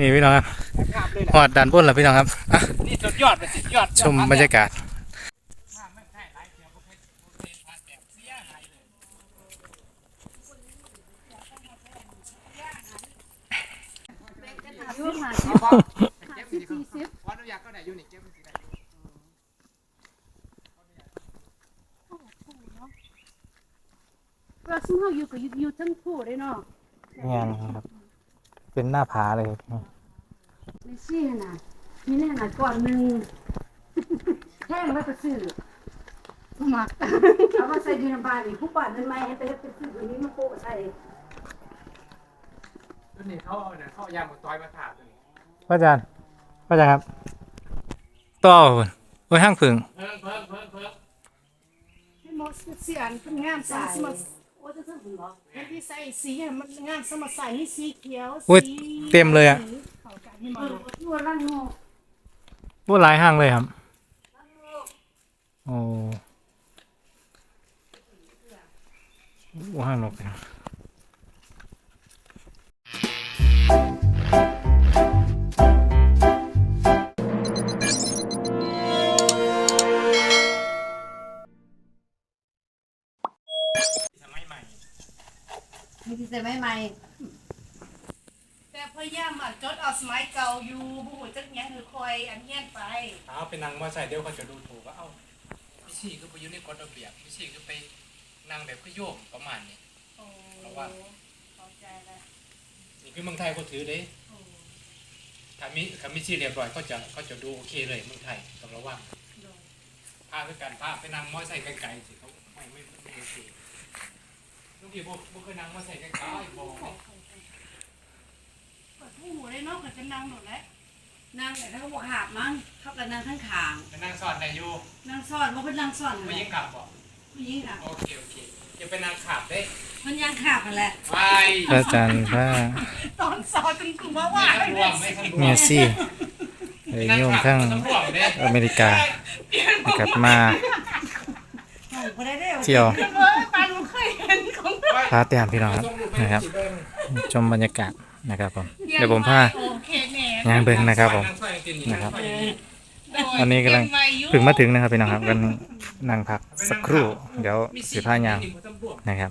นี่พี่น้องครับภาพเลยหอดดันบนแล้วพี่น้องครับอะนี่สุดยอดเป็นสุดยอดชมบรรยากาศอายุห้าสิบขอห้าสิบสี่สิบอนุญาตก็ได้อยู่นี่เก็บไว้สิได้เราซึ่งเขาอยู่กับอยู่อยู่ทั้งคู่เลยเนาะเนี่ยนะครับ เป็นหน้าผาเลยไม่ใช่น่ะมีแน่น่ะก่อนหนึ่งแท่งแล้วไปซื้อมาเอามาใส่อยูในบ้านอีกผู้ป่านนั้นไม่ให้ไปไปซื้อตัวนี้มาโปะใส่ตัวนี้เขาเอาเนี่ยเขาเอายางหมดต้อยมาถาดตัวนี้พระอาจารย์พระอาจารย์ครับต่อไว้ห้างผึ่งเพิ่มเพิ่มเพิ่มเพิ่มให้หมดเสียนเป็นงานใส่สาย โอ้จะซื้อถึงเหรอให้ที่ใส่สีให้มันงานสมัครใส่ให้สีเขียวอุ้ยสีเต็มเลยอะเข้านห้เออตัวร่างง่พูดลายห้างเลยครับ โอ้หห้างนกเลย พยายามอะจดเอาสมัยเก่าอยู่ผู้หัวจักหยังคือคอยอันเฮียนไปเอาเป็นนางมาใส่เดี๋ยวเขาจะดูถูกว่าเอ้าพี่ชี่ก็ไปอยู่ในกฎระเบียบพี่ชี่ก็ไปนางแบบก็โยกประมาณนี้ โอ้เพราะว่าเข้าใจแล้วนี่คือเมืองไทยเขาถือเด้โอ้ถ้ามีถ้ามีชี่เรียบร้อยเขาจะเขาจะดูโอเคเลยเมืองไทยต้องระวังโดนพาคือการพาไปนั่งมอไซค์ไกลๆสิเขาไม่ไม่ไม่โอเคลูกพี่พวกพวกเคยนั่งมอไซค์ไกลๆบอก เปิดผู้หัวได้เนอกก็จะนั่งหมดแล้วนางแต่ถ้าเขาบอกขาบมั้งเขากับนางข้างขางไปนั่งสอนนายยูนางซ่อนว่าเป็นนางซ่อนไม่เลยยิงกลับบอกผู้หญิงอะโอเคโอเคอย่าไปนั่งขับเด้มันยังขาบกันแหละไปพระอาจารย์พระตอนสอนจนกลัวว่าไม่ต้องรวมไม่ต้องรวเมียมซี่เอ้ยโยมทั้งต้องรวมเด้อเมริกานะครับมาโอ้ก็ได้เร็วเที่ยวเออปานบ่เคยเห็นของพาเตียมพี่น้องครับนะครับ ชมบรรยากาศนะครับผมเดี๋ยวผมพางานเบิ่งนะครับผมนะครับอันนี้กำลังถึงมาถึงนะครับพี่น้องครับกันนั่งพักสักครู่ เดี๋ยวสิพายางนะครับ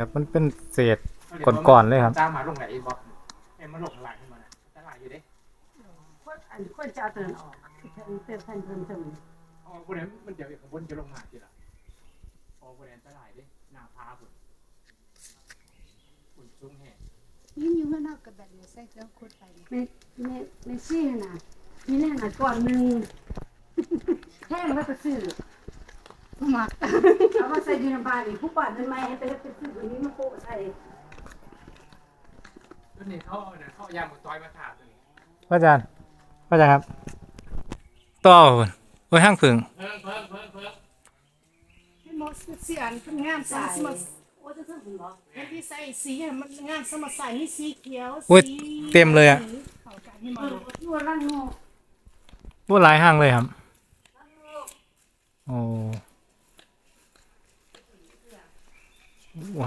ครับ มันเป็นเศษ ก่อนๆเลยครับตามหาลงไหนอีกบอกเอ็มมาลงหลังขึ้นมานะตลาดอยู่เด้คนอันคนจะเอาตัวนั้นออกเติมพันเพิ่มเติมอ๋อบริเวณมันเดี๋ยวขบวนจะลงมาทีละอ๋อบริเวณตลาดดิหน้าพาบุญบุญซุ้งแห่ยืนอยู่ข้างนอกกับแบบนี้ใส่เครื่องขุดไปนี่ในในในซี่น่ะมีแน่น่ะก่อนหนึ่งแห้งแล้วก็ซื้อ หมักเอามาใส่อยูในบ้านอีกผู้ป่านทำไมให้ไปไปซื้อตัวนี้มาโปะใส่ตัวนี้เขาเอาเนี่ยเขาเอายาหมูต้อยมาถาตัวนี้พระอาจารย์พระอาจารย์ครับต่อพุ่นโอ้ยห้างผึ่งเพิ่มเพิ่มเพิ่มเพิ่มพี่มอสเสียนเป็นงามใส่สมัโอ้จะซื้อผมเหรอเห็นที่ใส่สีอะมันงามสมัใส่นี่สีเขียวโอ้ยสีเต็มเลยอะเข้ากันนี่เอมาอตัวร่างโง่ว่าหลายห้างเลยครับ โอ้ โอ้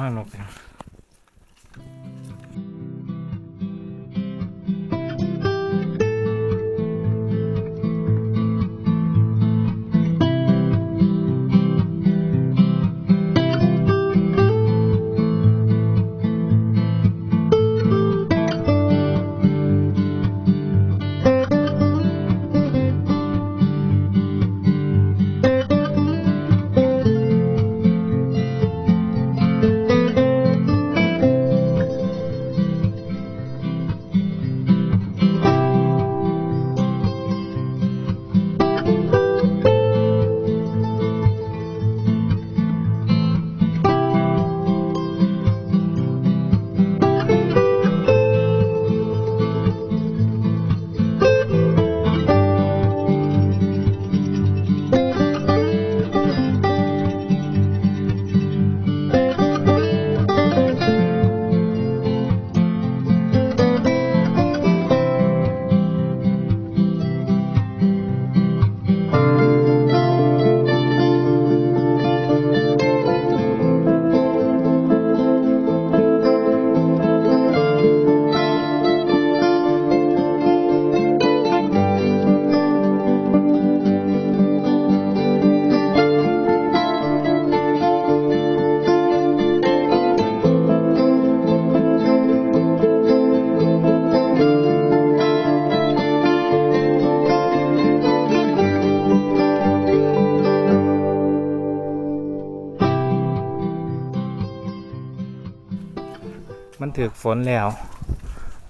ห้างนกเนี่ยมันถือฝนแล้ว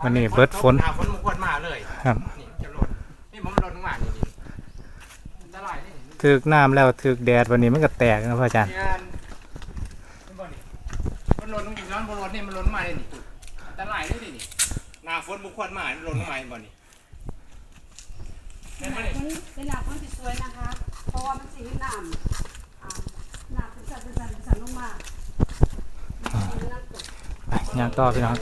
วันนี้เบิดฝนหาฝนมันควรมาเลยครับนี่จะหล่นนี่มันหล่นลงมานี่นี่อันตรายนี่ถือน้ำแล้วถือแดดวันนี้มันก็แตกนะพระอาจารย์งานมันบ่นี่มันหล่นลงอีกย้อนบ่หล่นนี่มันหล่นลงมาเลยนี่อันตรายเลยนี่นี่หน้าฝนมันควรมามันหล่นลงมาบ่นี่เห็นไหมนี่มันเป็นหนาคนที่สวยนะคะเพราะว่ามันสีน้ำอ่าน้ำเป็นสันเป็นสันเป็นสันลงมามันน้ำตก ไปย่างต่อพี่น้อง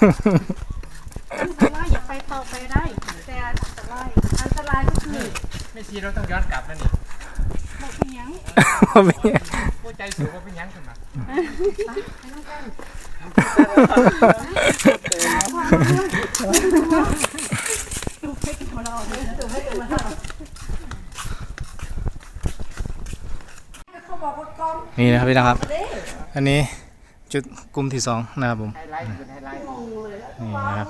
อันตรายอย่าไปต่อไปได้ แต่อันตรายอันตรายก็คือไม่ชีเราต้องย้อนกลับนั่นนี่บอกเป็นหยังไม่ผู้ใจสูงว่าเป็นหยังขึ้นมาเขาบอกว่ากองนี่นะครับพี่นะครับ อันนี้จุดกลุ่มที่สองนะครับผม ไฮไลท์เป็นไนี่นะครับ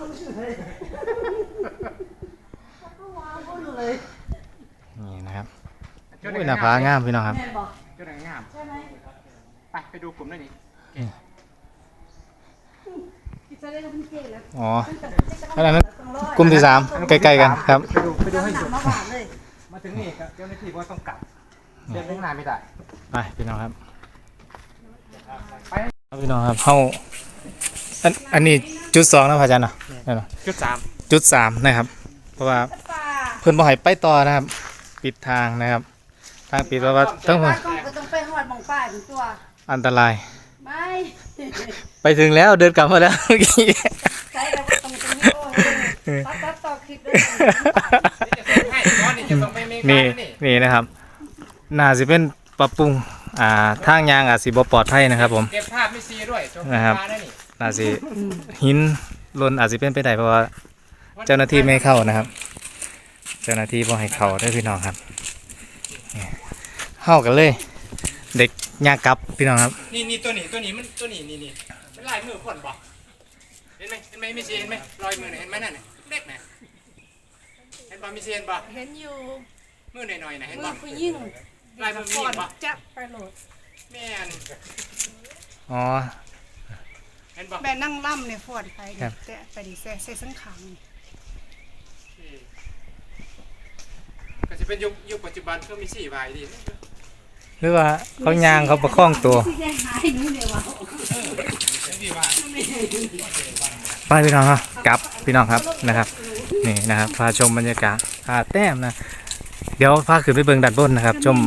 ก็วางบนเลยนี่นะครับโอ้ยหน้าผางามพี่น้องครับแม่บอกเจ้าหนังงามใช่ไหมไปไปดูกลุ่มนั่นนี่ที่จะได้ก็เป็นเจ๊แล้วอ๋ออันนั้นกลุ่มที่สามใกล้ๆกันครับไปดูไปดูให้หนัจุกดมาหวานเลยมาถึงนี่ครับเจ้าหน้าที่ว่าต้องกลับเดินไปข้างหน้าไม่ได้ไปพี่น้องครับไปครับพี่น้องครับเข้าอันอันนี้ จุดสองนะพระอาจารย์เนาะนั่นเนาะจุดสามจุดสามนะครับ เพราะว่าป่าเพื่อนบ่ให้ไปต่อนะครับ ปิดทางนะครับ ทางปิดเพราะว่าทั้งหมบ้าดนก็ต้องไปหอดมองป้ายถึงตัวอันตรายไปถึงแล้วเดินกลับมาแล้วเมื่อกี้ใช่แล้วตรงตรงนี้โอ้ยตัดตัดต่อคลิปด้วยนี่จะส่งให้ก้อนนี่จะส่งไปอเมริกานี่นี่นี่นะครับน่าสิเป็นปรับปรุงอ่าทางยางอาจสิบ่ปลอดภัยนะครับ ผมเก็บภาพไม่ซีด้วยส่งนะครับมาได้ นี่น่าสิหินหล่นอาจสิเป็นไปได้เพราะว่าเจ้าหน้าที่ไม่ให้เข้านะครับ เจ้าหน้าที่บ่ให้เข้าได้อพี่น้องครับนี่เข้ากันเลย เด็กยากกลับพี่น้องครับนี่นี่ตัวนี้ตัวนี้มันตัวนี้นี่นี่เป็นลายมือคนบอกเห็นไหมเห็นไหมไม่ซีเห็นไหมรอยมือเนี่ยเห็นไหมนั่นน่ะเล็กนะเห็นบ่มีซีเห็นบ่เห็นอยู่มือหน่อยๆนะเห็นมืบ่อผู้ยิ่งลายมือมีก่อนเห็นบ่จับไปโหลดแม่นอ๋อเห็นบ่แม่นั่งล่ำเนี่ยฟอดไปครับ แต่ไปดิแซ่ใส่สังขังก็จะเป็นยุคยุคปัจจุบันก็มีสี่ใบดีหรือว่าเขายางเขาประคองตัวที่แจ้งหายนี่เดียวว่าสี่ใบไปพี่น้องครับกลับพี่น้องครับนะครับนี่นะครับพาชมบรรยากาศพาแต้มนะ เดี๋ยวพาขึ้นไปเบิ่งด้านบนนะครับ ชม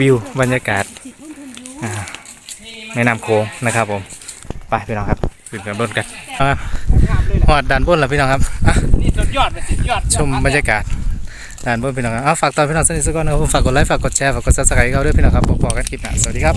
วิวบรรยากาศอ่าแม่น้ำโขงนะครับผม ไปพี่น้องครับขึ้นด้านบนกันอะหอดด้านบนแล้วพี่น้องครับอะนี่สุดยอดเลยสุดยอดชมบรรยากาศด้านบนพี่น้องครับเอาฝากตอนพี่น้องสนิทสักก่อนนะครับผมฝากกดไลค์ฝากกดแชร์ฝากกดซับสไครต์เขาด้วยพี่น้องครับผมบอกกันคลิปหน้าสวัสดีครับ